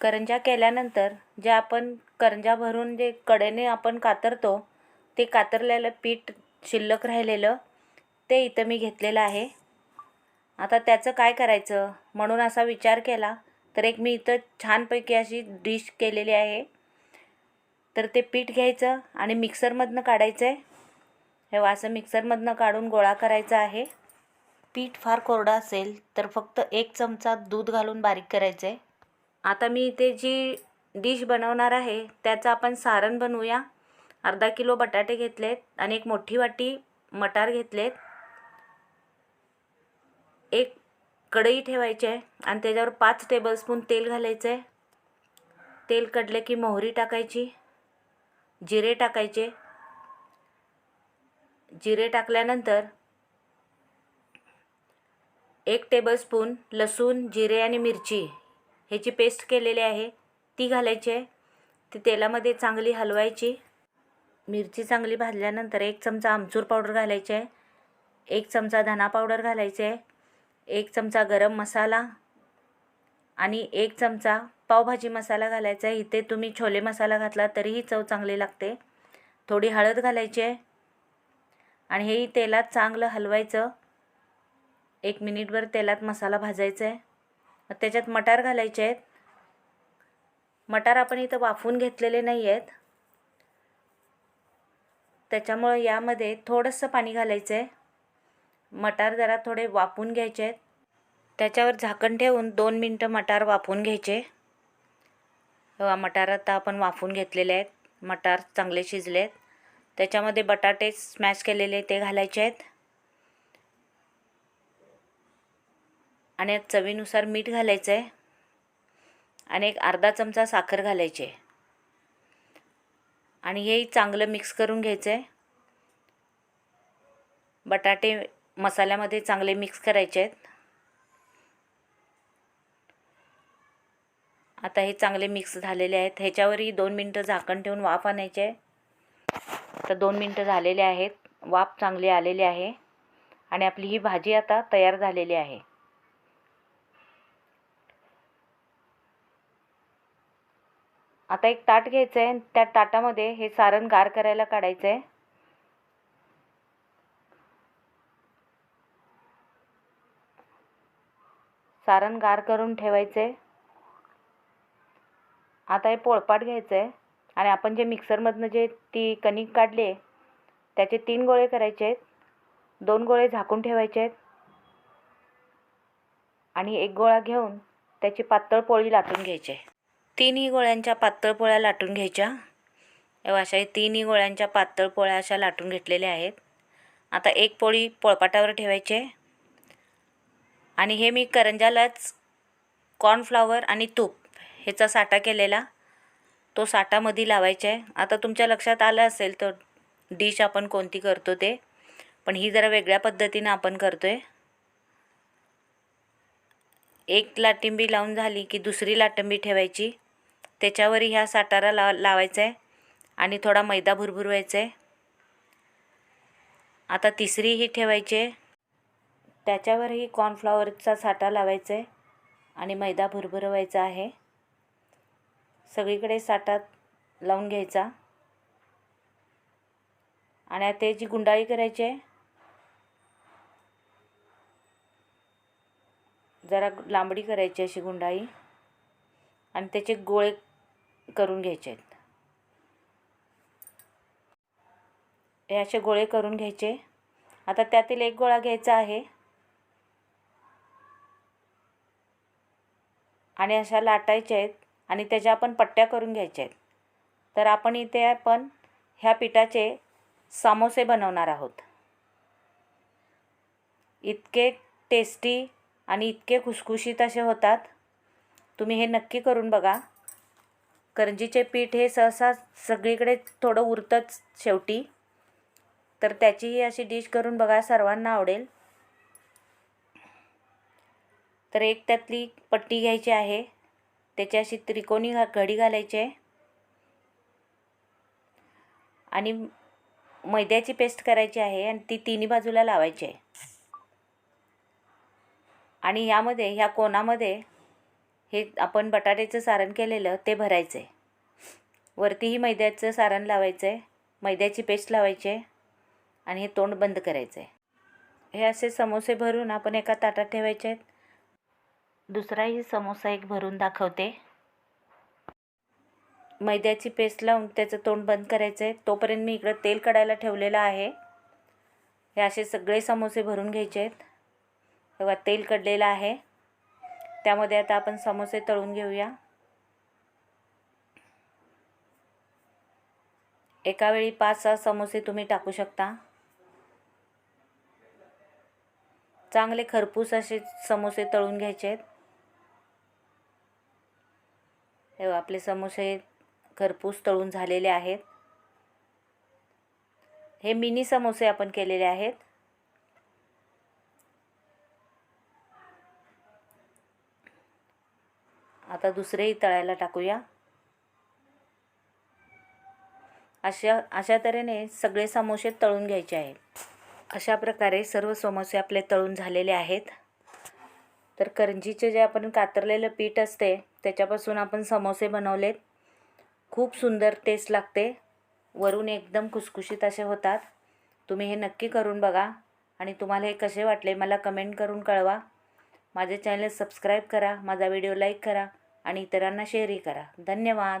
करंज्या केल्यानंतर जे आपण करंज्या भरून जे कडेने आपण कातरतो ते कातरलेलं पीठ शिल्लक राहिलेलं ते इथं मी घेतलेलं आहे. आता त्याचं काय करायचं? म्हणून असा विचार केला. तर एक मी इथं छानपैकी अशी डिश केलेली आहे. तर ते पीठ घ्यायचं आणि मिक्सरमधनं काढायचं आहे हे असं मिक्सरमधनं काढून गोळा करायचा आहे. पीठ फार कोरडं असेल तर फक्त एक चमचा दूध घालून बारीक करायचं आहे आता मी इथे जी डिश बनवणार आहे त्याचं आपण सारण बनवूया. अर्धा किलो बटाटे घेतलेत आणि एक मोठी वाटी मटार घेतलेत. एक कढई ठेवायची आहे आणि त्याच्यावर पाच टेबलस्पून तेल घालायचं आहे. तेल कढले की मोहरी टाकायची जिरे टाकायचे. जिरे टाकल्यानंतर एक टेबलस्पून लसूण जिरे आणि मिरची ह्याची पेस्ट केलेली आहे ती घालायची आहे. ती तेलामध्ये चांगली हलवायची. मिरची चांगली भाजल्यानंतर एक चमचा आमचूर पावडर घालायची आहे. एक चमचा धना पावडर घालायचे आहे. एक चमचा गरम मसाला आणि एक चमचा पावभाजी मसाला घालायचा आहे. इथे तुम्ही छोले मसाला घातला तरीही चव चांगली लागते. थोडी हळद घालायची आहे. आणि हेही तेलात चांगलं हलवायचं. एक मिनिटभर तेलात मसाला भाजायचा आहे. त्याच्यात मटार घालायचे आहेत. मटार आपण इथं वाफवून घेतलेले नाही आहेत. त्याच्यामुळं यामध्ये थोडंसं पाणी घालायचं आहे मटार जरा थोडे वापून घ्यायचे आहेत. त्याच्यावर झाकण ठेवून दोन मिनटं मटार वापून घ्यायचे. मटार आता आपण वाफून घेतलेले आहेत. मटार चांगले शिजले आहेत त्याच्यामध्ये बटाटे स्मॅश केलेले ते घालायचे आहेत. आणि यात चवीनुसार मीठ घालायचं आहे आणि एक अर्धा चमचा साखर घालायची आहे आणि हेही चांगलं मिक्स करून घ्यायचं आहे बटाटे मसाल्यामध्ये चांगले मिक्स करायचे आहेत आता हे चांगले मिक्स झालेले आहेत. ह्याच्यावरही दोन मिनटं झाकण ठेवून वाफ आणायचे आहे तर दोन मिनटं झालेले आहेत. वाफ चांगली आलेली आहे. आणि आपली ही भाजी आता तयार झालेली आहे. आता एक ताट घ्यायचं आहे त्या ताटामध्ये हे सारण गार करायला काढायचं आहे सारण गार करून ठेवायचं आहे आता हे पोळपाट घ्यायचं आहे आणि आपण जे मिक्सरमधनं जे ती कणिक काढली आहे त्याचे तीन गोळे करायचे आहेत दोन गोळे झाकून ठेवायचे आहेत आणि एक गोळा घेऊन त्याची पातळ पोळी लाटून घ्यायची आहे तिन्ही गोळ्यांच्या पातळ पोळ्या लाटून घ्यायच्या. एव अशा हे तिन्ही गोळ्यांच्या पातळ पोळ्या अशा लाटून घेतलेल्या आहेत. आता एक पोळी पोळपाटावर ठेवायचे आणि हे मी करंजालाच कॉर्नफ्लॉवर आणि तूप ह्याचा साठा केलेला. तो साठामध्ये लावायचा आहे. आता तुमच्या लक्षात आलं असेल तर डिश आपण कोणती करतो ते. पण ही जरा वेगळ्या पद्धतीनं आपण करतो आहे एक लाटिंबी लावून झाली की दुसरी लाटिंबी ठेवायची. त्याच्यावरही ह्या साठारा लाव लावायचा आहे आणि थोडा मैदा भुरभुरवायचा आहे आता तिसरीही ठेवायची आहे. त्याच्यावरही कॉर्नफ्लॉवरचा साठा लावायचा आहे आणि मैदा भुरभुरवायचा आहे. सगळीकडे साठा लावून घ्यायचा. आणि आता जी गुंडाळी करायची आहे. जरा लांबडी करायची अशी गुंडाळी. आणि त्याचे गोळे करून घ्यायचे आहेत. हे असे गोळे करून घ्यायचे. आता त्यातील एक गोळा घ्यायचा आहे. आणि अशा लाटायच्या आहेत आणि त्याच्या आपण पट्ट्या करून घ्यायच्या आहेत. तर आपण इथे आपण ह्या पिठाचे सामोसे बनवणार आहोत. इतके टेस्टी आणि इतके खुसखुशीत असे होतात. तुम्ही हे नक्की करून बघा. करंजीचे पीठ हे सहसा सगळीकडे थोडं उरतंच शेवटी. तर त्याचीही अशी डिश करून बघा सर्वांना आवडेल. तर एक त्यातली पट्टी घ्यायची आहे. त्याची अशी त्रिकोणी घा घडी घालायची आहे. आणि मैद्याची पेस्ट करायची आहे आणि ती तिन्ही बाजूला लावायची आहे. आणि यामध्ये ह्या कोणामध्ये हे आपण बटाट्याचं सारण केलेलं ते भरायचं आहे वरतीही मैद्याचं सारण लावायचं आहे मैद्याची पेस्ट लावायची आहे आणि हे तोंड बंद करायचं आहे हे असे समोसे भरून आपण एका ताटात ठेवायचे आहेत. दुसराही समोसा एक भरून दाखवते. मैद्याची पेस्ट लावून त्याचं तोंड बंद करायचं आहे तोपर्यंत मी इकडं तेल कढायला ठेवलेलं आहे. हे असे सगळे समोसे भरून घ्यायचे आहेत. तेव्हा तेल कडलेलं आहे. त्यामध्ये आता आपण समोसे तळून घेऊया. एका वेळी पाच सहा समोसे तुम्ही टाकू शकता. चांगले खरपूस असे समोसे तळून घ्यायचे आहेत. आपले समोसे खरपूस तळून झालेले आहेत. हे मिनी समोसे आपण केलेले आहेत. आता दुसरेही तळायला टाकूया. अशा अशा तऱ्हेने सगळे समोसे तळून घ्यायचे आहेत. अशा प्रकारे सर्व समोसे आपले तळून झालेले आहेत. तर करंजीचे जे आपण कातरलेलं पीठ असते त्याच्यापासून आपण समोसे बनवलेत. खूप सुंदर टेस्ट लागते. वरून एकदम खुसखुशीत असे होतात. तुम्ही हे नक्की करून बघा. आणि तुम्हाला हे कसे वाटले मला कमेंट करून कळवा. माझे चॅनल सबस्क्राईब करा माझा व्हिडिओ लाईक करा आणि इतरांना शेअरही करा. धन्यवाद.